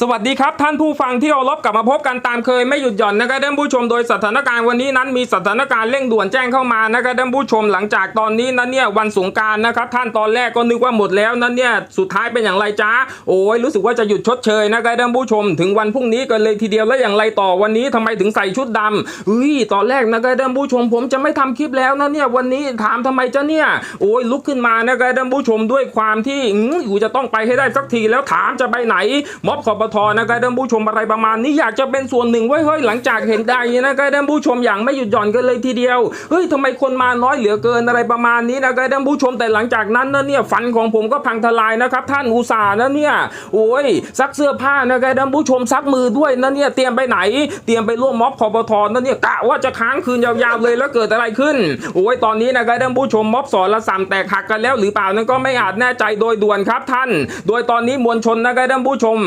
สวัสดีครับท่านผู้ฟังที่เคารพกลับมาพบกันตามเคยไม่หยุดหย่อนนะครับท่านผู้ชมโดยสถานการณ์วันนี้นั้นมีสถานการณ์เร่งด่วนแจ้งเข้ามานะครับท่านผู้ชมหลังจากตอนนี้นั้นเนี่ยวันสงการนะครับท่านตอนแรกก็นึกว่าหมดแล้วนั้นเนี่ยสุดท้ายเป็นอย่างไรจ้าโอ้ยรู้สึกว่าจะหยุดชดเชยนะครับท่านผู้ชม ถึงวันพรุ่งนี้กันเลยทีเดียวแล้วอย่างไรต่อวันนี้ทำไมถึงใส่ชุดดำเฮ้ยตอนแรกนะครับท่านผู้ชมผมจะไม่ทำคลิปแล้วนะเนี่ยวันนี้ถามทำไมจ้าเนี่ยโอ้ยลุกขึ้นมานะครับท่านผู้ชมด้วยความที่อืออยู่จะต้องไปให้ได้สักทีแล้วถามจะไปไหนม็อบคอปทนะครับท่านผู้ชมอะไรประมาณนี้อยากจะเป็นส่วนหนึ่งไว้เฮ้ยหลังจากเห็นได้นะครับท่านผู้ชมอย่างไม่หยุดหย่อนกันเลยทีเดียวเฮ้ยทำไมคนมาน้อยเหลือเกินอะไรประมาณนี้นะครับท่านผู้ชมแต่หลังจากนั้นนะเนี่ยฝันของผมก็พังทลายนะครับ ท่านอุตส่าห์นะเนี่ยโอ้ยซักเสื้อผ้านะครับท่านผู้ชมซักมือด้วยนะเนี่ยเตรียมไปไหน เตรียมไปร่วมม็อบคอปทนะเนี่ยกะว่าจะค้างคืนยาวๆเลยแล้วเกิดอะไรขึ้นโอ้ยตอนนี้นะครับท่านผู้ชมม็อบสอนละสามแตกหักกันแล้วหรือเปล่านั้นก็ไม่อาจแน่ใจโดยด่วนครับท่าน โดยตอนนี้มวลชนนะครับท่านผู้ชม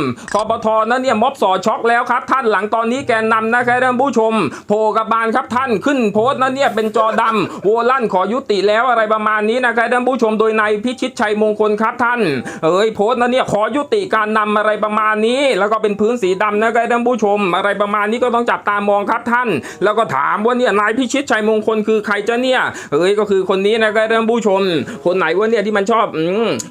ปทนะเนี่ยม็อบสอช็อกแล้วครับ ท่านหลังตอนนี้แกนนำนะครับท่านผู้ชมโผกับบานครับท่านขึ้นโพสต์นะเนี่ยเป็นจอดำโวลั่นขอยุติแล้วอะไรประมาณนี้นะครับท่านผู้ชมโดยนายพิชิตชัยมงคลครับท่าน เอ้ยโพสต์นะเนี่ยขอยุติการนำอะไรประมาณนี้ แล้วก็เป็นพื้นสีดำนะครับท่านผู้ชม อะไรประมาณนี้ก็ต้องจับตามองครับท่าน แล้วก็ถามว่าเนี่ยนายพิชิตชัยมงคลคือใครจะเนี่ยเอ้ยก็คือคนนี้นะครับท่านผู้ชม คนไหนวะเนี่ยที่มันชอบอ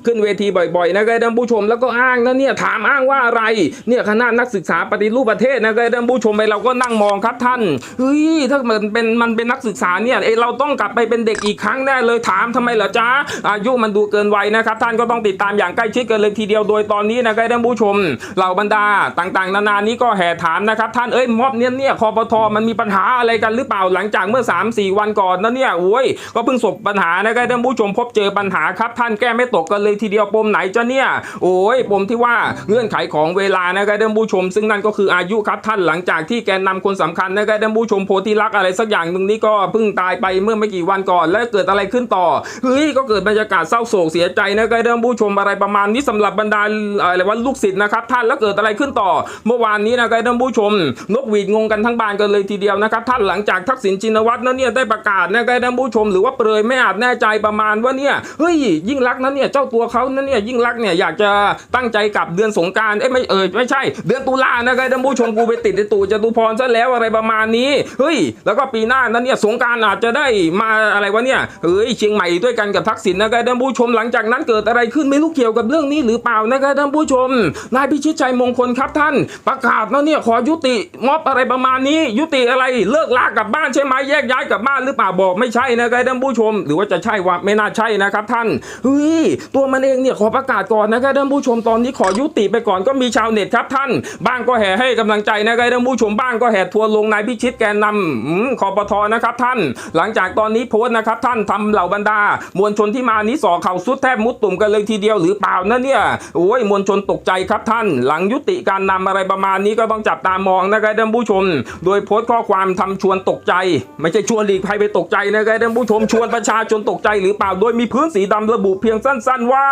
ขึ้นเวทีบ่อยๆนะครับท่านผู้ชม แล้วก็อ้างนะเนี่ยถามอ้างว่าอะไรเนี่ยคณะนักศึกษาปฏิรูปประเทศนะครับท่านผู้ชมไปเราก็นั่งมองครับท่านเฮ้ยถ้ามันเป็นมันเป็นนักศึกษาเนี่ยเอเราต้องกลับไปเป็นเด็กอีกครั้งแน่เลยถามทำไมเหรอจ๊ะอายุมันดูเกินวัยนะครับ ท่านก็ต้องติดตามอย่างใกล้ชิดกันเลยทีเดียวโดยตอนนี้นะครับท่านผู้ชมเหล่าบรรดาต่างๆ นานานี้ก็แห่ถามนะครับ ท่านเอ้ยม็อบเนี่ยเนี่ยคอปทมันมีปัญหาอะไรกันหรือเปล่าหลังจากเมื่อ 3 4 วันก่อนนะเนี่ยโอ้ยก็เพิ่งสบปัญหานะครับท่านผู้ชมพบเจอปัญหาครับ ท่านแก้ไม่ตกกันเลยทีเดียวปมไหนจะเนี่ยโอ้ยปมที่ว่าเงื่อนไขของเวลานะครับท่านผู้ชม ซึ่งนั่นก็คืออายุครับท่านหลังจากที่แกนนำคนสำคัญนะครับท่านผู้ชมโพธิลักษณ์อะไรสักอย่างหนึ่งนี่ก็เพิ่งตายไปเมื่อไม่กี่วันก่อน แล้วเกิดอะไรขึ้นต่อเฮ้ยก็เกิดบรรยากาศเศร้าโศกเสียใจนะครับท่านผู้ชมอะไรประมาณนี้สำหรับบรรดาอะไรว่าลูกศิษย์นะครับท่านแล้วเกิดอะไรขึ้นต่อ เมื่อวานนี้นะครับท่านผู้ชม นกหวีดงงกันทั้งบ้านกันเลยทีเดียวนะครับท่านหลังจากทักษิณชินวัตรนั้นเนี่ยได้ประกาศนะครับท่านผู้ชม หรือว่าเปรยไม่อาจแน่ใจประมาณว่าเนี่ยเฮ้ยยิ่งรักนั้นเนี่ยเจ้าตัวเขานั้นเนี่ยยิ่งรักเนี่ยอยากจะตั้งใจกลับเดือนสงการเอ้ไม่เออไม่ใช่ เดือนตุลานะครับท่านผู้ชมกูไปติดในตู่จตุพรซะแล้วอะไรประมาณนี้เฮ้ยแล้วก็ปีหน้านั้นเนี่ยสงการอาจจะได้มาอะไรวะเนี่ยเฮ้ยเชียงใหม่ด้วยกันกับทักษิณนะครับท่านผู้ชมหลังจากนั้นเกิดอะไรขึ้นไม่รู้เกี่ยวกับเรื่องนี้หรือเปล่านะครับท่านผู้ชมนายพิชิตชัยมงคลครับท่าน ประกาศแล้วเนี่ยขอยุติม็อบอะไรประมาณนี้ ยุติอะไรเลิกลากกลับบ้านใช่ไหมแยกย้ายกลับบ้านหรือเปล่าบอกไม่ใช่นะครับท่านผู้ชม หรือว่าจะใช่ว่าไม่น่าใช่นะครับท่านเฮ้ยตัวมันเองเนี่ยขอประกาศก่อนนะครับท่านผู้ชมตอนนี้ขอยุติไปก่อนก็มีชาวเน็ตครับท่าน บ้างก็แห่ให้กำลังใจนะครับท่านผู้ชมบ้างก็แห่ทัวร์ลงนายพิชิตแกนนำคอปทนะครับท่าน หลังจากตอนนี้โพสต์นะครับท่านทำเหล่าบรรดา มวลชนที่มานี้สอเข่าสุดแทบมุดตุ่มกันเลยทีเดียวหรือเปล่านะเนี่ยโอ้ยมวลชนตกใจครับท่าน หลังยุติการนำอะไรประมาณนี้ก็ต้องจับตามองนะครับท่านผู้ชม โดยโพสต์ข้อความทำชวนตกใจ ไม่ใช่ชวนหลีกภัยไปตกใจนะครับท่านผู้ชมชวนประชาชนตกใจหรือเปล่าโดยมีพื้นสีดำระบุเพียงสั้น ๆ ว่า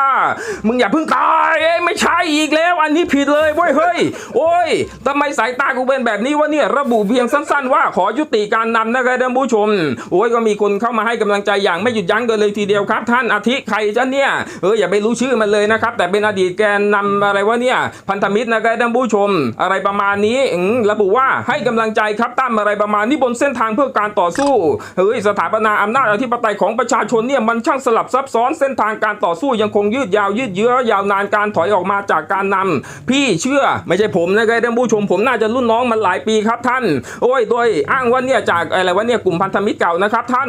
มึงอย่าเพิ่งตายเอ้ยไม่ใช่อีกแล้ว อันนี้ผิดเลยเว้ยเฮ้ยโอ้ยทำไมสายตากูเป็นแบบนี้วะเนี่ยระบุเพียงสั้น ๆ ว่าขอยุติการนำนะครับท่านผู้ชมโอ้ยก็มีคนเข้ามาให้กำลังใจอย่างไม่หยุดยั้งกันเลยทีเดียวครับ ท่านอาทิใครจะเนี่ยเอออย่าไปรู้ชื่อมันเลยนะครับ แต่เป็นอดีตแกนนำอะไรวะเนี่ยพันธมิตรนะครับท่านผู้ชม อะไรประมาณนี้ระบุว่าให้กำลังใจครับตั้มอะไรประมาณนี้บนเส้นทางเพื่อการต่อสู้เฮ้ยสถาปนาอำนาจอธิปไตยของประชาชนเนี่ยมันช่างสลับซับซ้อนเส้นทางการต่อสู้ยังคงยืดยาวยืดเยื้อยาวนานการถอยออกมาจากการนำพี่เชื่อ ไม่ใช่ผมนะครับท่านผู้ชมผมน่าจะรุ่นน้องมันหลายปีครับท่าน โอ้ยโดยอ้างว่าเนี่ยจากอะไรวะเนี่ยกลุ่มพันธมิตรเก่านะครับท่าน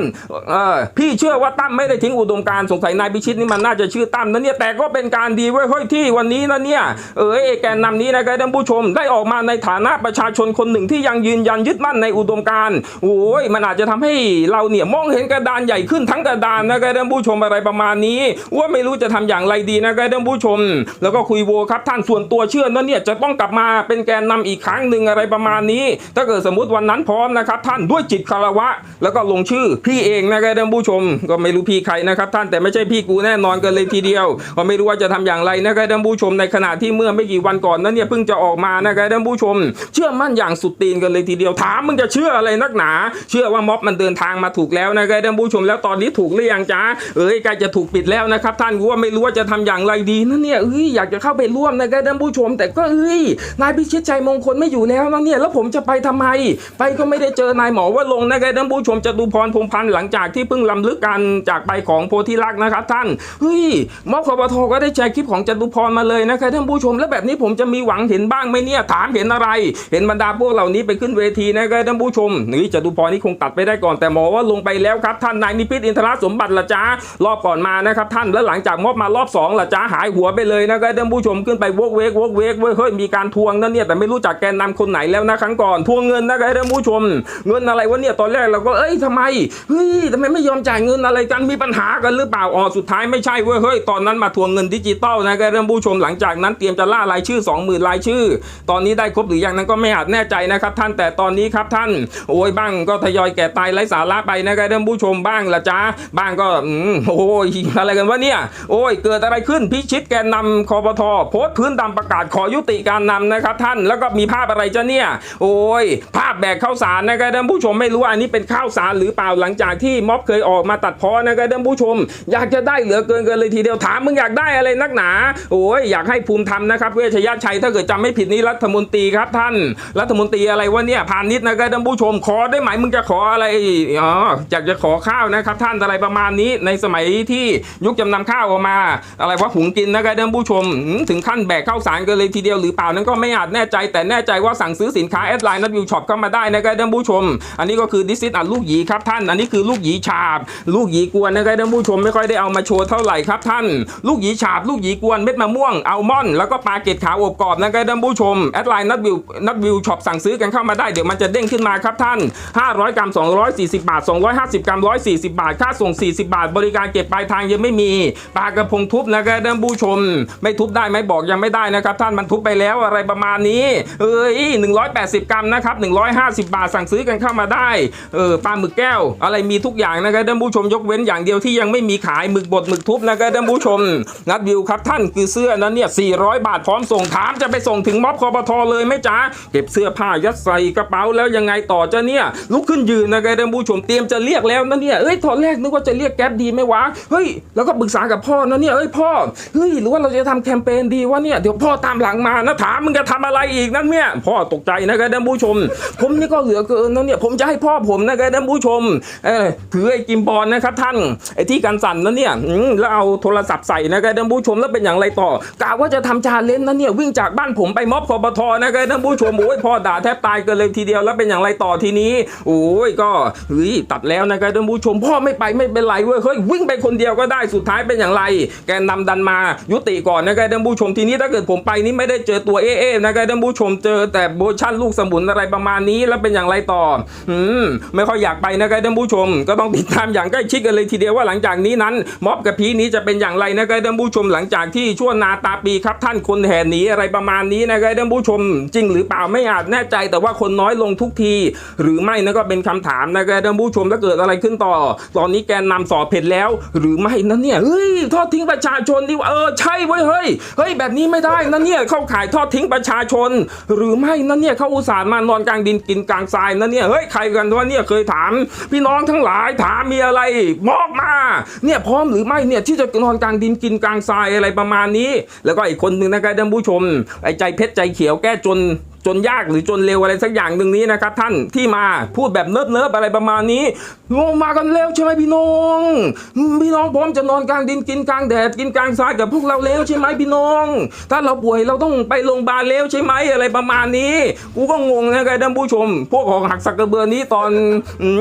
เออพี่เชื่อว่าตั้มไม่ได้ทิ้งอุดมการสงสัยนายพิชิตนี่มันน่าจะชื่อตั้มนะเนี่ยแต่ก็เป็นการดีไว้ยเฮ้ยที่วันนี้นะเนี่ยเออไอ้แกนนำนี้นะครับท่านผู้ชมได้ออกมาในฐานะประชาชนคนหนึ่งที่ยังยืนยันยึดมั่นในอุดมการโอ้ยมันอาจจะทำให้เราเนี่ยมองเห็นกระดานใหญ่ขึ้นทั้งกระดานนะครับท่านผู้ชมอะไรประมาณนี้ว่าไม่รู้จะทำอย่างไรดีนะครับท่านผู้ชม แล้วก็คุยโวครับท่านส่วนตัวเชื่อนะเนี่ยจะต้องกลับมาเป็นแกนนำอีกครั้งหนึ่งอะไรประมาณนี้ ถ้าเกิดสมมติวันนั้นพร้อมนะครับท่านด้วยจิตคารวะ แล้วก็ลงชื่อพี่เองนะครับท่านผู้ชม ก็ไม่รู้พี่ใครนะครับท่านแต่ไม่ใช่พี่กูแน่นอนกันเลยทีเดียวก็ไม่รู้ว่าจะทำอย่างไรนะครับท่านผู้ชมในขณะที่เมื่อไม่กี่วันก่อนนั้นเนี่ยเพิ่งจะออกมานะครับท่านผู้ชม เชื่อมั่นอย่างสุดตีนกันเลยทีเดียวถามมึงจะเชื่ออะไรนักหนา เชื่อว่าม็อบมันเดินทางมาถูกแล้วนะครับท่านผู้ชมแล้วตอนนี้ถูกหรือยังจ๊ะเอ้ยใกล้จะถูกปิดแล้วนะครับท่านกูว่าไม่รู้ว่าจะทำอย่างไรดีนะเนี่ยเอ้ยอยากจะเข้าไปร่วมนะครับท่านผู้ชมแต่ก็เอ้ยนายพิชิตใจมงคลไม่อยู่แล้วนะเนี่ยแล้วผมจะไปทำไม ไปก็ไม่ได้เจอนายหมอว่าลงนะครับท่านผู้ชมจะดูพรพงพันธ์หลังจากที่เพิ่งลำลึกกันจากไปของโพธิลักษณ์นะครับท่านเฮ้ยมอบคอปทก็ได้แชร์คลิปของจตุพรมาเลยนะครับท่านผู้ชมแล้วแบบนี้ผมจะมีหวังเห็นบ้างไหมเนี่ยถามเห็นอะไร เห็นบรรดาพวกเหล่านี้ไปขึ้นเวทีนะครับท่านผู้ชมนี่จตุพรนี่คงตัดไปได้ก่อนแต่หมอว่าลงไปแล้วครับท่านนายนิพิษอินทรสมบัติละจ้ารอบก่อนมานะครับท่านแล้วหลังจากมอบมารอบสองละจ้าหายหัวไปเลยนะครับท่านผู้ชมขึ้นไปวกเวกวกเวกเว้ยเฮ้ยมีการทวงนั่นเนี่ยแต่ไม่รู้จักแกนนำคนไหนแล้วนะครั้งก่อนทวงเงินนะครับท่านผู้ชม เงินอะไรวะเนี่ยตอนแรกเราก็เอ้ยทำไมเฮ้ยทำไมไม่ยอมจ่ายเงินอะไรกันมีปัญหากันหรือเปล่าอ๋อสุดท้ายไม่ใช่เว้ยเฮ้ยตอนนั้นมาทวงเงินดิจิตอลนะครับท่านผู้ชมหลังจากนั้นเตรียมจะล่ารายชื่อ 20,000รายชื่อ ตอนนี้ได้ครบหรือยังนั้นก็ไม่อาจแน่ใจนะครับท่านแต่ตอนนี้ครับท่าน โอ้ยบ้างก็ทยอยแก่ตายไร้สาระไปนะครับท่านผู้ชมบ้างละจ้าบ้างก็โอ้ยอะไรกันวะเนี่ยโอ้ยเกิดอะไรขึ้นพิชิตแกนนำคอปทโพสต์พื้นดำประกาศขอยุติการนำนะครับท่านแล้วก็มีภาพอะไรจ้ะเนี่ย โอ้ย ภาพแบกข้าวสารนะครับท่านผู้ชมไม่รู้ว่าอันนี้เป็นข้าวสารหรือเปล่าหลังจากที่ม็อบเคยออกมาตัดพ้อนะครับท่านผู้ชม อยากจะได้เหลือเกินกันเลยทีเดียวถามมึงอยากได้อะไรนักหนา โอ้ยอยากให้ภูมิธรรมนะครับเวชยชัยถ้าเกิดจำไม่ผิดนี่รัฐมนตรีครับท่าน รัฐมนตรีอะไรวะเนี่ยพาณิชย์นะครับท่านผู้ชมขอได้ไหมมึงจะขออะไรอ๋ออยากจะขอข้าวนะครับท่านอะไรประมาณนี้ในสมัยที่ยุคจำนำข้าวออกมา อะไรว่าหุงกินนะครับท่านผู้ชมหืมถึงขั้นแบกข้าวสารกันเลยทีเดียวหรือเปล่านั้นก็ไม่อาจแน่ใจแต่แน่ใจว่าสั่งซื้อสินค้าแอดไลน์นัดวิวช็อปเข้ามาได้นะครับท่านผู้ชม อันนี้ก็คือดิซิตอัดลูกหยีครับท่าน อันนี้คือลูกหยีฉาบ ลูกหยีกวนนะครับท่านผู้ชมไม่ค่อยได้เอามาโชว์เท่าไหร่ครับท่าน ลูกหยีฉาบ ลูกหยีกวนเม็ดมะม่วงอัลมอนด์แล้วก็ปลาเกตขาวอบกรอบนะครับท่านผู้ชมแอดไลน์นัดวิวนัดวิวช็อปสั่งซื้อกันเข้ามาได้เดี๋ยวมันจะเด้งขึ้นมาครับท่าน 500 กรัม 240 บาท 250 กรัม 140 บาท ค่าส่ง 40 บาท บริการเก็บปลายทางยังไม่มีปลากระพงทุบนะครับท่านผู้ชม ไม่ทุบได้ไหมบอกยังไม่ได้นะครับท่านมันทุบไปแล้วอะไรประมาณนี้เอ้ย180 กรัมนะครับ150 บาทสั่งซื้อกันเข้ามาได้เออปลาหมึกแก้ว อะไรมีทุกอย่างนะครับท่านผู้ชมยกเว้นอย่างเดียวที่ยังไม่มีขายหมึกบดหมึกทุบนะครับท่านผู้ชมนัดวิวครับท่านคือเสื้อนั้นเนี่ย400 บาทพร้อมส่งถามจะไปส่งถึงม็อบคอปทเลยไหมจ๊ะเก็บเสื้อผ้ายัดใส่กระเป๋าแล้วยังไงต่อจะเนี่ยลุกขึ้นยืนนะครับท่านผู้ชมเตรียมจะเรียกแล้วนะเนี่ยเอ้ยตอนแรกนึกว่าจะเรียกแก๊ปดีไหมวะเฮ้ยแล้วก็ปรึกษากับพ่อนะเนี่ยเอ้ยพ่อเฮ้ยหรือว่าเราจะทำแคมเปญดีวะเนี่ยเดี๋ยวพ่อตามหลังมานะถามมึงจะทำอะไรอีกนั่นเนี่ยพ่อตกใจนะครับท่านผู้ชม ผมนี่ก็เหลือเกินนะเนี่ยผมจะให้พ่อผมนะครับท่านผู้ชมเออถือไอ้กิมบอลนะครับท่านไอ้ที่กันสั่นนะเนี่ยแล้วเอาโทรศัพท์ใส่นะครับท่านผู้ชมแล้วเป็นอย่างไรต่อกะว่าจะทำชาเลนจ์นะเนี่ยวิ่งจากบ้านผมไปม็อบคอปทนะครับท่านผู้ชมโอ้ยพ่อด่าแทบตายกันเลยทีเดียวแล้วเป็นอย่างไรต่อทีนี้ โอ้ยก็เฮ้ยตัดแล้วนะครับท่านผู้ชมพ่อไม่ไปไม่เป็นไรเว้ยเฮ้ยวิ่งไปคนเดียวก็ได้สุดท้ายเป็นอย่างไร แกนนำดันมายุติก่อนนะครับท่านผู้ชมทีนี้ถ้าเกิดผมไปนี่ไม่ได้เจอตัวเอเอนะครับท่านผู้ชมเจอแต่โบชั่นลูกสมุนอะไรประมาณนี้แล้วเป็นอย่างไรต่อ อืมไม่ค่อยอยากไปนะครับท่านผู้ชม ก็ต้องติดตามอย่างใกล้ชิดกันเลยทีเดียวว่าหลังจากนี้นั้น ม็อบกับพีนี้จะเป็นอย่างไรนะครับท่านผู้ชมหลังจากที่ช่วงนาตาปีครับท่านคนแห่หนีอะไรประมาณนี้นะครับท่านผู้ชม จริงหรือเปล่าไม่อาจแน่ใจ แต่ว่าคนน้อยลงทุกที หรือไม่นั่นก็เป็นคำถามนะครับท่านผู้ชมถ้าเกิดอะไรขึ้นต่อ ตอนนี้แกนนำสอบเผ็ดแล้ว หรือไม่นั่นเนี่ยเฮ้ยทอดทิ้งประชาชนดิวเออใช่เว้ยเฮ้ยเฮ้ยแบบนี้ไม่ได้นั่นเนี่ยเข้าขายทอดทิ้งประชาชน หรือไม่นั่นเนี่ยเขาอุตส่าห์มานอนกลางดินกินกลางทรายนั่นเนี่ยเฮ้ยใครกันวะเนี่ยเคยถาม พี่น้องทั้งหลายถามมีอะไรบอกมาเนี่ยพร้อมหรือไม่เนี่ยที่จะนอนกลางดินกินกลางทรายอะไรประมาณนี้ แล้วก็อีกคนหนึ่งนะครับท่านผู้ชมไอ้ใจเพชรใจเขียวแก้จน จนยากหรือจนเร็วอะไรสักอย่างหนึ่งนี้นะครับ ท่านที่มาพูดแบบเนิบเนิบๆอะไรประมาณนี้งงมากันเร็วใช่ไหมพี่น้อง พี่น้องพร้อมจะนอนกลางดินกินกลางแดดกินกลางทรายกับพวกเราแล้วใช่ไหมพี่น้อง ถ้าเราป่วยเราต้องไปโรงพยาบาลแล้วใช่ไหมอะไรประมาณนี้ กูก็งงนะครับท่านผู้ชม พวกของหักสักกระเบือนี้ตอนอื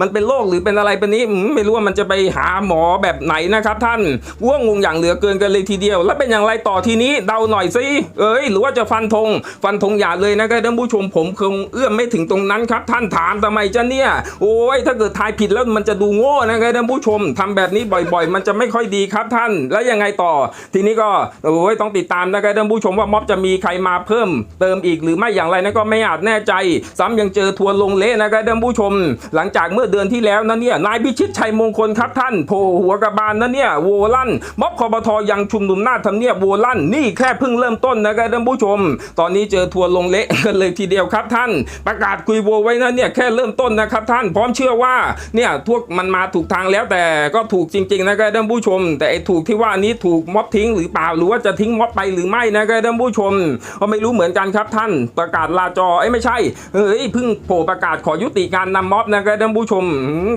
มันเป็นโรคหรือเป็นอะไรเป็นนี้ไม่รู้ว่ามันจะไปหาหมอแบบไหนนะครับท่านกูก็งงอย่างเหลือเกินกันเลยทีเดียว แล้วเป็นอย่างไรต่อทีนี้เดาหน่อยสิเอ้ย หรือว่าจะฟันธงฟันธงอย่าเลยเลยนะครับท่านผู้ชมผมคงเอื้อมไม่ถึงตรงนั้นครับ ท่านถามทำไมจะเนี่ย โอ้ยถ้าเกิดทายผิดแล้วมันจะดูโง่นะครับท่านผู้ชมทำแบบนี้บ่อย ๆ มันจะไม่ค่อยดีครับท่านแล้วยังไงต่อ ทีนี้ก็โอ้ยต้องติดตามนะครับท่านผู้ชมว่าม็อบจะมีใครมาเพิ่ม เติมอีกหรือไม่อย่างไรนั้นก็ไม่อาจแน่ใจ ซ้ำยังเจอทัวร์ลงเละนะครับท่านผู้ชม หลังจากเมื่อเดือนที่แล้วนะเนี่ยนายพิชิตชัยมงคลครับท่านโผล่หัวกระบาลนะเนี่ยโวลั่นม็อบคอปทยังชุมนุมหน้าทำเนียบโวลั่นนี่แค่เพิ่งเริ่มต้นนะครับท่านผู้ชม ตอนนี้เจอทัวลงเลละกันเลยทีเดียวครับท่าน ประกาศคุยโวไว้นะเนี่ยแค่เริ่มต้นนะครับท่านพร้อมเชื่อว่าเนี่ยพวกมันมาถูกทางแล้วแต่ก็ถูกจริงๆนะครับท่านผู้ชม แต่ไอ้ถูกที่ว่านี้ถูกม็อบทิ้งหรือเปล่าหรือว่าจะทิ้งม็อบไปหรือไม่นะครับท่านผู้ชมก็ไม่รู้เหมือนกันครับท่าน ประกาศลาจอเอ้ไม่ใช่เฮ้ยเพิ่งโผล่ประกาศขอยุติการนำม็อบนะครับท่านผู้ชม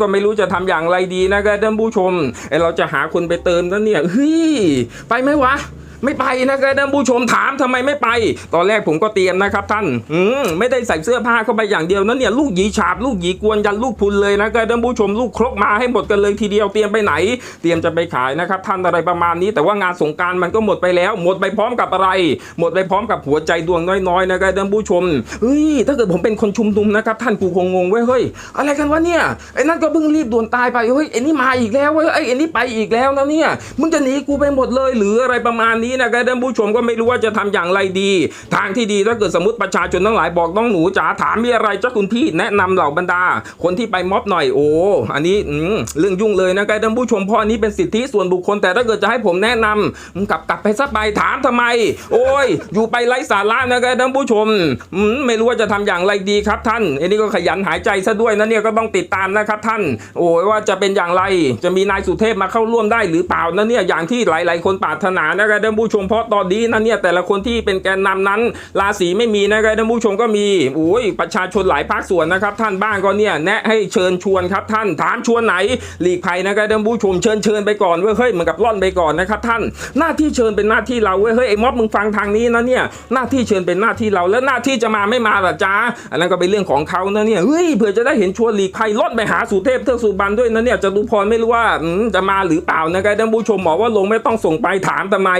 ก็ไม่รู้จะทำอย่างไรดีนะครับท่านผู้ชมไอ้เราจะหาคนไปเติมแล้วเนี่ยเฮ้ยไปไหมวะ ไม่ไปนะครับท่านผู้ชมถามทำไมไม่ไป ตอนแรกผมก็เตรียมนะครับท่านอืมไม่ได้ใส่เสื้อผ้าเข้าไปอย่างเดียวนะเนี่ยลูกหยีฉาบลูกหยีกวนยันลูกพุนเลยนะครับท่านผู้ชมลูกครกมาให้หมดกันเลยทีเดียวเตรียมไปไหน เตรียมจะไปขายนะครับท่านอะไรประมาณนี้ แต่ว่างานสงการมันก็หมดไปแล้ว หมดไปพร้อมกับอะไร หมดไปพร้อมกับหัวใจดวงน้อยๆนะครับท่านผู้ชมเฮ้ยถ้าเกิดผมเป็นคนชุมนุมนะครับท่านกูคงงงเว้ยเฮ้ยอะไรกันวะเนี่ยไอ้นั่นก็เพิ่งรีบด่วนตายไปเฮ้ยไอ้นี่มาอีกแล้วเว้ยไอ้นี่ไปอีกแล้วนะเนี่ยมึงจะหนีกูไปหมดเลยหรืออะไรประมาณนี้นะครับท่านผู้ชมก็ไม่รู้ว่าจะทำอย่างไรดี ทางที่ดีถ้าเกิดสมมติประชาชนทั้งหลายบอกน้องหนูจ๋าถามมีอะไรเจ้าคุณพี่แนะนำเหล่าบรรดา คนที่ไปม็อบหน่อยโอ้อันนี้อืมเรื่องยุ่งเลยนะครับท่านผู้ชมพราะอันนี้เป็นสิทธิส่วนบุคคลแต่ถ้าเกิดจะให้ผมแนะนำกลับกลับไปซะไปถามทำไม โอ้ย อยู่ไปไร้สาระนะครับท่านผู้ชมอืมไม่รู้ว่าจะทำอย่างไรดีครับท่านอันนี้ก็ขยันหายใจซะด้วยนะเนี่ยก็ต้องติดตามนะครับท่าน โอ้ยว่าจะเป็นอย่างไร จะมีนายสุเทพมาเข้าร่วมได้หรือเปล่านะเนี่ยอย่างที่หลาย ๆ คนปรารถนานะครับท่านผู้ชมเพราะตอนนี้นะเนี่ยแต่ละคนที่เป็นแกนนำนั้น ราศีไม่มีนะครับท่านผู้ชมก็มีโอ้ยประชาชนหลายภาคส่วนนะครับ ท่านบ้างก็เนี่ยแนะให้เชิญชวนครับท่านถามชวนไหนหลีกภัยนะครับท่านผู้ชมเชิญเชิญไปก่อนเว้ยเฮ้ยเหมือนกับล่อนไปก่อนนะครับท่านหน้าที่เชิญเป็นหน้าที่เราเว้ยเฮ้ยไอ้ม็อบมึงฟังทางนี้นะเนี่ยหน้าที่เชิญเป็นหน้าที่เราแล้วหน้าที่จะมาไม่มาล่ะจ้าอันนั้นก็เป็นเรื่องของเขานะเนี่ยเฮ้ยเผื่อจะได้เห็นชวนหลีกภัยล่อนไปหาสุเทพเทือกสุบรรณด้วยนะเนี่ยจตุพรไม่รู้ว่าจะมาหรือเปล่านะครับท่านผู้ชมบอกว่าลงไม่ต้องส่งไปถามทำไม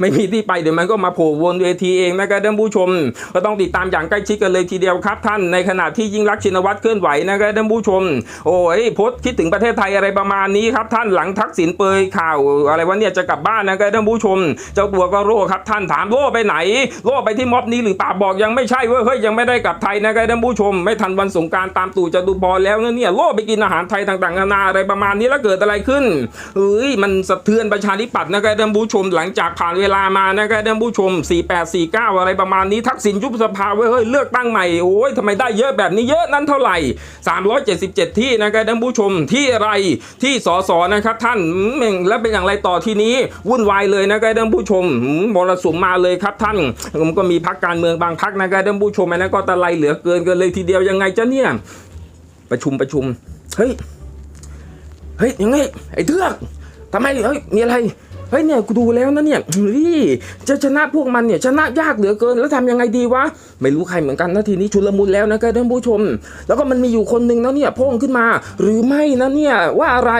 ไม่มีที่ไปเดี๋ยวมันก็มาโผล่วนเวทีเองนะครับท่านผู้ชม ก็ต้องติดตามอย่างใกล้ชิดกันเลยทีเดียวครับท่านในขณะที่ยิ่งรักชินวัตรเคลื่อนไหวนะครับท่านผู้ชม โอ้ยพสต์คิดถึงประเทศไทยอะไรประมาณนี้ครับท่านหลังทักษิณเปยข่าวอะไรวะเนี่ยจะกลับบ้านนะครับท่านผู้ชม เจ้าตัวก็โร่ครับท่านถามโร่ไปไหนโร่ไปที่ม็อบนี้หรือป่าบอกยังไม่ใช่เว้ยเฮ้ยยังไม่ได้กลับไทยนะครับท่านผู้ชม ไม่ทันวันสงการตามตู่จตุพรแล้วนะเนี่ยโร่ไปกินอาหารไทยต่างๆนานาอะไรประมาณนี้แล้วเกิดอะไรขึ้นเฮ้ยมันสะเทือนประชาธิปัตย์นะครับท่านผู้ชมหลังจากผ่านเวลามานะครับท่านผู้ชม 4849 อะไรประมาณนี้ทักษิณยุบสภาเว้ยเฮ้ยเลือกตั้งใหม่โอ้ยทำไมได้เยอะแบบนี้เยอะนั้นเท่าไหร่ 377 ที่นะครับท่านผู้ชมที่อะไรที่สสนะครับท่านแล้วเป็นอย่างไรต่อทีนี้วุ่นวายเลยนะครับท่านผู้ชมมรสุมมาเลยครับท่านผมก็มีพักการเมืองบางพักนะครับท่านผู้ชมนนั้นก็ตะไลเหลือเกินกันเลยทีเดียวยังไงจ้ะเนี่ยประชุมประชุมเฮ้ยเฮ้ยยังไงไอ้เทือกทำไมเฮ้ยมีอะไร เฮ้ยเนี่ยกูดูแล้วนะเนี่ยเฮ้ยจะชนะพวกมันเนี่ยชนะยากเหลือเกินแล้วทำยังไงดีวะไม่รู้ใครเหมือนกันนะทีนี้ชุลมุนแล้วนะครับท่านผู้ชม แล้วก็มันมีอยู่คนหนึ่งนะเนี่ยพ่งขึ้นมา หรือไม่นะเนี่ยว่าอะไร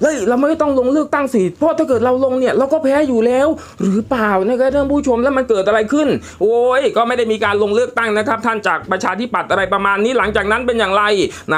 เฮ้ยเราไม่ต้องลงเลือกตั้งสิเพราะถ้าเกิดเราลงเนี่ยเราก็แพ้อยู่แล้ว หรือเปล่านะครับท่านผู้ชมแล้วมันเกิดอะไรขึ้น โอ้ยก็ไม่ได้มีการลงเลือกตั้งนะครับ ท่านจากประชาธิปัตย์อะไรประมาณนี้หลังจากนั้นเป็นอย่างไร ใน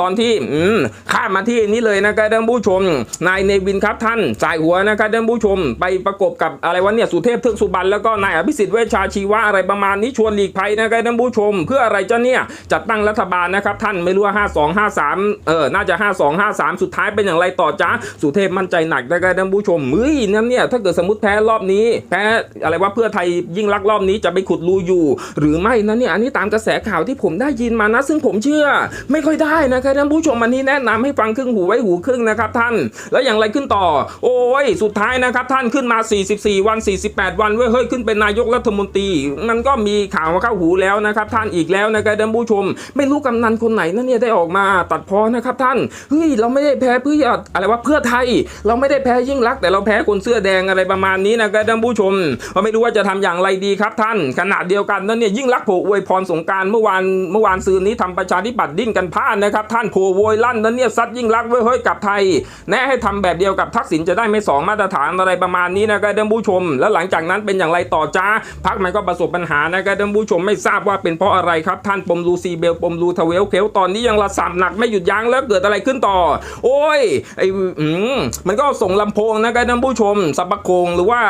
ตอนที่อืมข้ามมาที่นี้เลยนะครับท่านผู้ชมนายเนวินครับท่านจ่ายหัวนะครับท่านผู้ชม ไปประกบกับอะไรวะเนี่ยสุเทพเทือกสุบรรณแล้วก็นายอภิสิทธิ์เวชชาชีวะอะไรประมาณนี้ชวนหลีกภัยนะครับท่านผู้ชม เพื่ออะไรเจ้าเนี่ยจัดตั้งรัฐบาลนะครับท่านไม่รู้ว่า 52 53 เออน่าจะ 52 53 สุดท้ายเป็นอย่างไรต่อจ้าสุเทพมั่นใจหนักนะครับท่านผู้ชมเฮ้ยนั่นเนี่ยถ้าเกิดสมมติแพ้รอบนี้ แพ้อะไรว่าเพื่อไทยยิ่งรักรอบนี้จะไปขุดรูอยู่ หรือไม่นะเนี่ยอันนี้ตามกระแสข่าวที่ผมได้ยินมานะ ซึ่งผมเชื่อ ไม่ค่อยได้นะครับท่านผู้ชมอันนี้แนะนำให้ฟังครึ่งหูไว้หูครึ่งนะครับท่าน แล้วอย่างไรขึ้นต่อ โอ้ยสุดท้ายนะครับท่านขึ้นมา 44 วัน 48 วันเว้ยเฮ้ยขึ้นเป็นนายกรัฐมนตรี มันก็มีข่าวมาเข้าหูแล้วนะครับท่านอีกแล้วนะครับท่านผู้ชม ไม่รู้กำนันคนไหนนั่นเนี่ยได้ออกมาตัดพ้อนะครับท่านเฮ้ยเราไม่ได้แพ้เพื่ออะไรว่าเพื่อไทย เราไม่ได้แพ้ยิ่งรัก แต่เราแพ้คนเสื้อแดงอะไรประมาณนี้นะครับท่านผู้ชมก็ไม่รู้ว่าจะทำอย่างไรดีครับท่านขณะเดียวกันนั่นเนี่ยยิ่งรักโผล่อวยพรสงการเมื่อวานเมื่อวานซืนนี้ทำประชาธิปัตย์ดิ้นกันพลาดนะครับท่านโผล่โวยลั่นนั่นเนี่ยซัดยิ่งรักษณ์ไว้เฮ้ยกับไทยแนะให้ทำแบบเดียวกับทักษิณจะได้ไม่สองมาตรฐานอะไรประมาณนี้นะครับท่านผู้ชม แล้วหลังจากนั้นเป็นอย่างไรต่อจ้าพักมันก็ประสบปัญหานะครับท่านผู้ชมไม่ทราบว่าเป็นเพราะอะไรครับท่านปมรูซีเบลปมรูทเวลเคลตอนนี้ยังระสำหนักไม่หยุดยั้งแล้วเกิดอะไรขึ้นต่อ โอ้ยไออืมมันก็ส่งลำโพงนะครับท่านผู้ชมสับปะโคงหรือว่า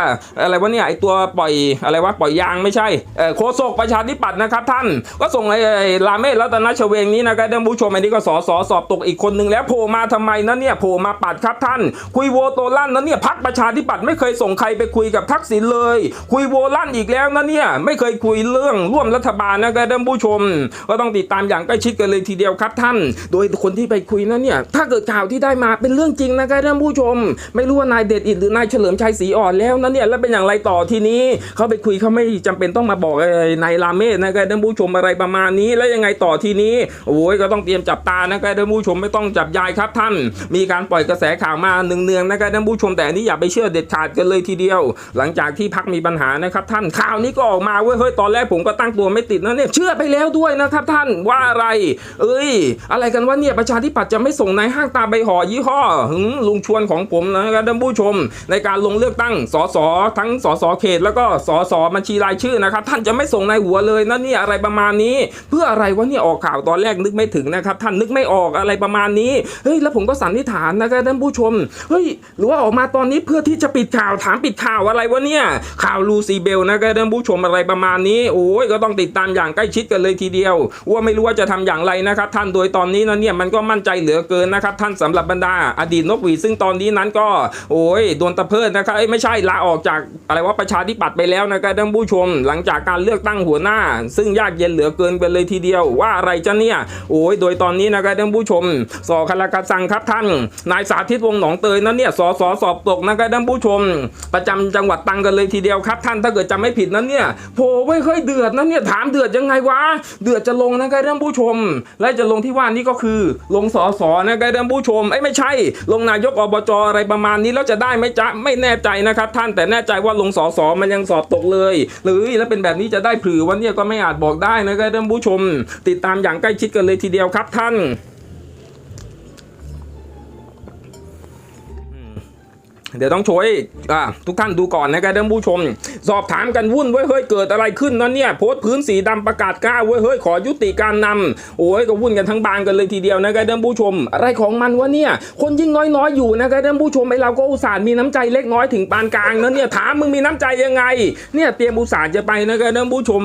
อะไรวะเนี่ยไอตัวปล่อยอะไรวะปล่อยยางไม่ใช่เออโคโซกประชาธิปัตย์นะครับท่านก็ส่งไอ,อ้ลาเมศรัตนชเวงนี้นะครับท่านผู้ชมอันนี้ก็สอสอสอบตกอีกคนนึงแล้วโผล่มาทำไมนะเนี่ยโผล่มาปัดครับท่าน คุยโวโตลั่นนะเนี่ยพักประประชาธิปัตย์ไม่เคยส่งใครไปคุยกับทักษิณเลย คุยโวลั่นอีกแล้วนะเนี่ย ไม่เคยคุยเรื่องร่วมรัฐบาลนะครับท่านผู้ชม ก็ต้องติดตามอย่างใกล้ชิดกันเลยทีเดียวครับท่าน โดยคนที่ไปคุยนั้นเนี่ย ถ้าเกิดข่าวที่ได้มาเป็นเรื่องจริงนะครับท่านผู้ชม ไม่รู้ว่านายเดชอิดหรือนายเฉลิมชัยศรีอ่อนแล้วนะเนี่ย แล้วเป็นอย่างไรต่อทีนี้ เขาไปคุยเขาไม่จำเป็นต้องมาบอกไอ้นายราเมศนะครับท่านผู้ชมอะไรประมาณนี้ แล้วยังไงต่อทีนี้โอ้ยก็ต้องเตรียมจับตานะครับท่านผู้ชมไม่ต้องจับยายครับท่าน มีการปล่อยกระแสข่าวมาเนืองๆนะครับท่านผู้ชมแต่นี้อย่าไปเชื่อเด็ดขาดกันเลยทีเดียว หลังจากที่พักมีปัญหานะครับท่านข่าวนี้ก็ออกมาเว้ยเฮ้ยตอนแรกผมก็ตั้งตัวไม่ติดนะเนี่ยเชื่อไปแล้วด้วยนะครับท่านว่าอะไร เอ้ย อะไรกันว่าเนี่ยประชาธิปัตย์จะไม่ส่งนายห้างตาใบห่อยี่ห้อหึงลุงชวนของผมนะครับท่านผู้ชม ในการลงเลือกตั้งสสทั้งสสเขต แล้วก็สสบัญชีรายชื่อนะครับท่านจะไม่ส่งนายหัวเลยนะเนี่ยอะไรประมาณนี้ เพื่ออะไรวะเนี่ยออกข่าวตอนแรกนึกไม่ถึงนะครับท่านนึกไม่ออกอะไรประมาณนี้เฮ้ยแล้วผมก็สันนิษฐานนะครับท่านผู้ชมเฮ้ยหรือว่าออกมาตอนนี้เพื่อที่จะปิดข่าวถามปิดข่าวอะไรวะเนี่ยข่าวลูซีเบลนะครับท่านผู้ชมอะไรประมาณนี้โอ้ยก็ต้องติดตามอย่างใกล้ชิดกันเลยทีเดียวว่าไม่รู้ว่าจะทำอย่างไรนะครับ ท่านโดยตอนนี้นะเนี่ยมันก็มั่นใจเหลือเกินนะครับท่านสำหรับบรรดา อดีตนกหวีซึ่งตอนนี้นั้นก็ โอ้ยโดนตะเพิดนะครับเอ้ไม่ใช่ลาออกจากอะไรว่าประชาธิปัตย์ไปแล้วนะครับท่านผู้ชม หลังจากการเลือกตั้งหัวหน้า ซึ่งยากเย็นเหลือเกินไปเลยทีเดียวว่าอะไรจะเนี่ยโอ้ยโดยตอนนี้นะครับท่านผู้ชมสอคลากสังครับท่าน นายสาธิตวงหนองเตยนั้นเนี่ยสอสอสอบตกนะครับท่านผู้ชม ประจำจังหวัดตังกันเลยทีเดียวครับ ท่านถ้าเกิดจำไม่ผิดนั้นเนี่ยโผไว้ยเคยเดือดนั้นเนี่ยถามเดือดยังไงวะเดือดจะลงนะครับท่านผู้ชม และจะลงที่ว่านี้ก็คือ ลงสอสอนะครับท่านผู้ชมไอ้ไม่ใช่ ลงนายกอบจอะไรประมาณนี้แล้วจะได้ไหมจ๊ะไม่แน่ใจนะครับ ท่านแต่แน่ใจว่าลงสอสอมันยังสอบตกเลย หรือแล้วเป็นแบบนี้จะได้ผือวันนี้ก็ไม่อาจบอกได้นะครับท่านผู้ชม ติดตามอย่างใกล้ชิดกันเลยทีเดียวครับท่าน เดี๋ยวต้องโชว์ให้อ่าทุกท่านดูก่อนนะครับท่านผู้ชม สอบถามกันวุ่นเว้ยเฮ้ยเกิดอะไรขึ้นนะเนี่ยโพสต์พื้นสีดำประกาศกล้าเว้ยเฮ้ยขอยุติการนำโอ้ยก็วุ่นกันทั้งบางกันเลยทีเดียวนะครับท่านผู้ชม อะไรของมันวะเนี่ยคนยิ่งน้อยๆอยู่นะครับท่านผู้ชมไอเราก็อุตส่าห์มีน้ำใจเล็กน้อยถึงปานกลางนะเนี่ยถามมึงมีน้ำใจยังไงเนี่ยเตรียมอุตส่าห์จะไปนะครับท่านผู้ชม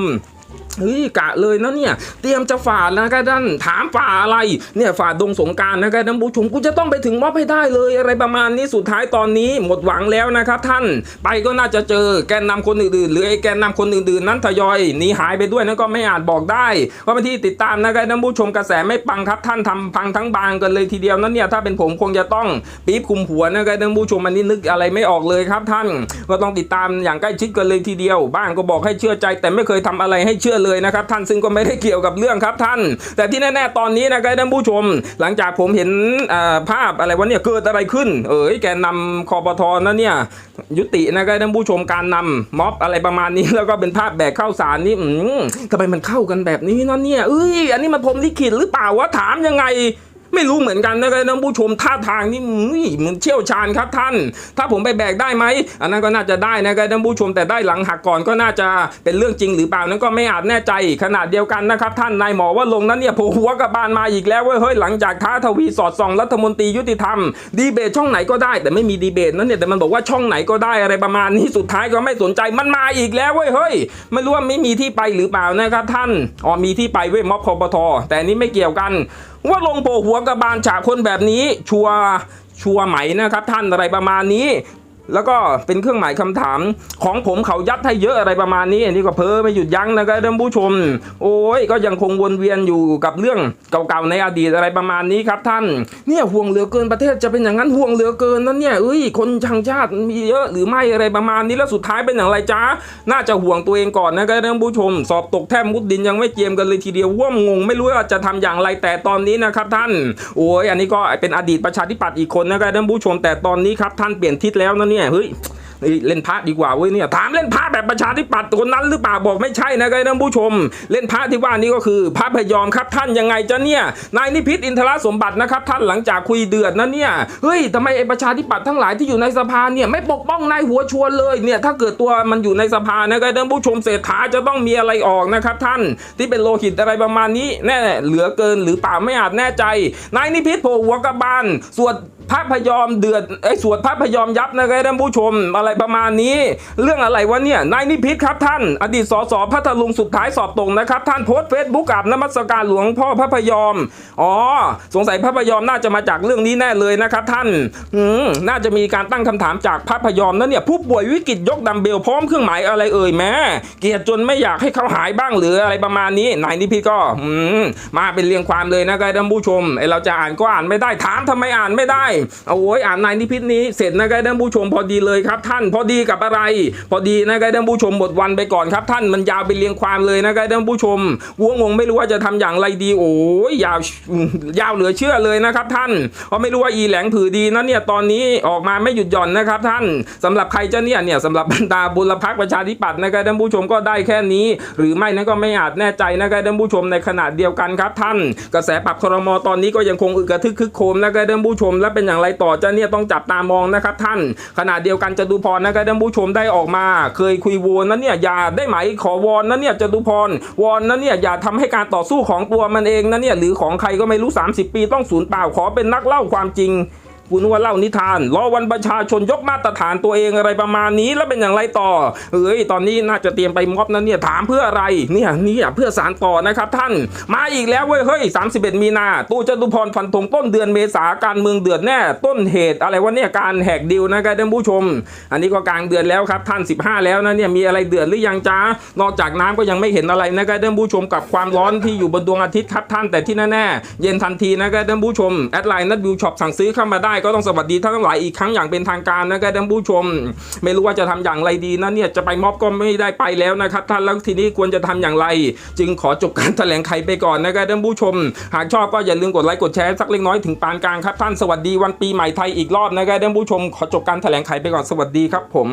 เฮ้ยกะเลยนะเนี่ย เตรียมจะฝ่านะครับท่านถามฝ่าอะไรเนี่ยฝ่าดงสงการนะครับท่านผู้ชมกูจะต้องไปถึงมอบให้ได้เลยอะไรประมาณนี้สุดท้ายตอนนี้หมดหวังแล้วนะครับท่านไปก็น่าจะเจอแกนนำคนอื่นๆ หรือไอ้แกนนำคนอื่นๆ นั้นทยอยหนีหายไปด้วยนั่นก็ไม่อาจบอกได้ก็เป็นที่ติดตามนะครับท่านผู้ชมกระแสไม่ปังครับท่านทำพังทั้งบางกันเลยทีเดียวนั้นเนี่ยถ้าเป็นผมคงจะต้องปี๊บคุมหัวนะครับท่านผู้ชมอันนี้นึกอะไรไม่ออกเลยครับท่านก็ต้องติดตามอย่างใกล้ชิดกันเลยทีเดียว บ้างก็บอกให้เชื่อใจแต่ไม่เคยทำอะไรให้เชื่อเลยเลยนะครับท่านซึ่งก็ไม่ได้เกี่ยวกับเรื่องครับท่าน แต่ที่แน่ๆตอนนี้นะครับท่านผู้ชม หลังจากผมเห็นภาพอะไรวะเนี่ยเกิดอะไรขึ้น เอ๋ยแกนนำคอปทนะเนี่ยยุตินะครับท่านผู้ชมการนำม็อบอะไรประมาณนี้แล้วก็เป็นภาพแบกข้าวสารนี่อืมทำไมมันเข้ากันแบบนี้นั่นเนี่ยเอ้ยอันนี้มันพรมลิขิตหรือเปล่าวะถามยังไง ไม่รู้เหมือนกันนะครับท่านผู้ชมท่าทางนี่เหมือนเชี่ยวชาญครับท่าน ถ้าผมไปแบกได้ไหมอันนั้นก็น่าจะได้นะครับท่านผู้ชมแต่ได้หลังหักก่อนก็น่าจะเป็นเรื่องจริงหรือเปล่านั้นก็ไม่อาจแน่ใจขนาดเดียวกันนะครับท่านนายหมอว่าลงนั้นเนี่ยโผหัวกับบานมาอีกแล้วเว้ยเฮ้ยหลังจากท้าทวีสอดส่องรัฐมนตรียุติธรรมดีเบตช่องไหนก็ได้ แต่ไม่มีดีเบตนั้นเนี่ยแต่มันบอกว่าช่องไหนก็ได้อะไรประมาณนี้สุดท้ายก็ไม่สนใจมันมาอีกแล้วเว้ยเฮ้ยไม่รู้ว่าไม่มีที่ไปหรือเปล่านะครับท่านอ๋อมีที่ไปเว้ยม็อบคอปทแต่นี้ไม่เกี่ยวกัน ว่าลงโผหัวกระบาลฉาคนแบบนี้ชัวชัวไหมนะครับท่านอะไรประมาณนี้ แล้วก็เป็นเครื่องหมายคำถามของผมเขายัดให้เยอะอะไรประมาณนี้นนี้ก็เพ้อไม่หยุดยั้งนะครับท่านผู้ชม โอ้ยก็ยังคงวนเวียนอยู่กับเรื่องเก่าๆในอดีตอะไรประมาณนี้ครับท่าน เนี่ยห่วงเหลือเกินประเทศจะเป็นอย่างนั้นห่วงเหลือเกินนั่นเนี่ยเอ้ยคนชังชาติมีเยอะหรือไม่อะไรประมาณนี้แล้วสุดท้ายเป็นอย่างไรจ้าน่าจะห่วงตัวเองก่อนนะครับท่านผู้ชม สอบตกแทบมุดดินยังไม่เจียมกันเลยทีเดียวว่างงไม่รู้ว่าจะทำอย่างไรแต่ตอนนี้นะครับท่าน โอ้ยอันนี้ก็เป็นอดีตประชาธิปัตย์อีกคนนะครับท่านผู้ชมแต่ตอนนี้ครับท่านเปลี่ยนทิศแล้วนะเนี่ยเฮ้ยเฮ้ยเล่นพระดีกว่าเว้ยเนี่ยถามเล่นพระแบบประชาธิปัตย์คนนั้นหรือเปล่าบอกไม่ใช่นะครับท่านผู้ชม เล่นพระที่ว่านี้ก็คือพระพยอมครับท่านยังไงจะเนี่ยนายนิพิษอินทรสมบัตินะครับท่านหลังจากคุยเดือดนะเนี่ยเฮ้ยทำไมไอ้ประชาธิปัตย์ทั้งหลายที่อยู่ในสภาเนี่ยไม่ปกป้องนายหัวชวนเลยเนี่ยถ้าเกิดตัวมันอยู่ในสภานะครับท่านผู้ชมเศรษฐาจะต้องมีอะไรออกนะครับท่านที่เป็นโลหิตอะไรประมาณนี้แน่เหลือเกินหรือเปล่าไม่อาจแน่ใจนายนิพิษโผล่หัวกระบาลสวด พระพยอมเดือดไอ้สวดพระพยอมยับนะครับท่านผู้ชมอะไรประมาณนี้ เรื่องอะไรวะเนี่ยนายนิพิษครับท่าน อดีตสสพัทลุงสุดท้ายสอบตกนะครับ ท่านโพสต์เฟซบุ๊กกับนมัสการหลวงพ่อพระพยอมอ๋อสงสัยพระพยอมน่าจะมาจากเรื่องนี้แน่เลยนะครับท่านอืมน่าจะมีการตั้งคำถามจากพระพยอมนะเนี่ยผู้ป่วยวิกฤตยกดัมเบลพร้อมเครื่องหมายอะไรเอ่ยแม่เกลียดจนไม่อยากให้เขาหายบ้างหรืออะไรประมาณนี้นายนิพิษก็อืมมาเป็นเรียงความเลยนะครับท่านผู้ชมไอเราจะอ่านก็อ่านไม่ได้ถามทำไมอ่านไม่ได้เอาโว้ยอ่านในนิพิษนี้เสร็จนะครับท่านผู้ชมพอดีเลยครับ ท่านพอดีกับอะไร พอดีนะครับท่านผู้ชมหมดวันไปก่อนครับ ท่านมันยาวเป็นเรียงความเลยนะครับท่านผู้ชมวัวงงไม่รู้ว่าจะทำอย่างไรดีโอ้ยยาวยาวเหลือเชื่อเลยนะครับท่านเพราะไม่รู้ว่าอีแหลงผือดีนะเนี่ยตอนนี้ออกมาไม่หยุดหย่อนนะครับท่านสำหรับใครจะเนี่ยเนี่ยสำหรับบรรดาบุรพักประชาธิปัตย์นะครับท่านผู้ชมก็ได้แค่นี้ หรือไม่นั้นก็ไม่อาจแน่ใจนะครับท่านผู้ชมในขณะเดียวกันครับท่าน กระแสปรับครมตอนนี้ก็ยังคงอึกกระทึกคึกโคมนะครับท่านผู้ชมและเป็นอย่างไรต่อจะเนี่ยต้องจับตามองนะครับท่าน ขณะเดียวกันจตุพรนะครับท่านผู้ชมได้ออกมา เคยคุยวนนั้นเนี่ยอย่าได้ไหมขอวอนนั้นเนี่ยจตุพรวอนนั้นเนี่ยอย่าทำให้การต่อสู้ของตัวมันเองนะเนี่ยหรือของใครก็ไม่รู้ 30 ปีต้องสูญเปล่าขอเป็นนักเล่าความจริง คุณว่าเล่านิทานรอวันประชาชนยกมาตรฐานตัวเองอะไรประมาณนี้แล้วเป็นอย่างไรต่อ เอ้ยตอนนี้น่าจะเตรียมไปม็อบนั้นเนี่ยถามเพื่ออะไรเนี่ยนี่เพื่อสารต่อนะครับท่าน มาอีกแล้วเว้ยเฮ้ย31 มีนาตู้จตุพรฟันธงต้นเดือนเมษาการเมืองเดือดแน่ ต้นเหตุอะไรวะเนี่ยการแหกดิวนะครับท่านผู้ชม อันนี้ก็กลางเดือนแล้วครับท่าน 15 แล้วนะเนี่ยมีอะไรเดือดหรือยังจ้านอกจากน้ำก็ยังไม่เห็นอะไรนะครับท่านผู้ชมกับความร้อนที่อยู่บนดวงอาทิตย์ครับท่านแต่ที่แน่ๆเย็นทันทีนะครับท่านผู้ชมแอดไลน์นัดวิวช็อปสั่งซื้อเข้ามาได้ก็ต้องสวัสดีท่านทั้งหลายอีกครั้งอย่างเป็นทางการนะครับท่านผู้ชม ไม่รู้ว่าจะทำอย่างไรดีนะเนี่ยจะไปม็อบก็ไม่ได้ไปแล้วนะครับท่านแล้วทีนี้ควรจะทำอย่างไร จึงขอจบการแถลงไขไปก่อนนะครับท่านผู้ชม หากชอบก็อย่าลืมกดไลค์กดแชร์สักเล็กน้อยถึงปานกลางครับท่านสวัสดีวันปีใหม่ไทยอีกรอบนะครับท่านผู้ชม ขอจบการแถลงไขไปก่อนสวัสดีครับผม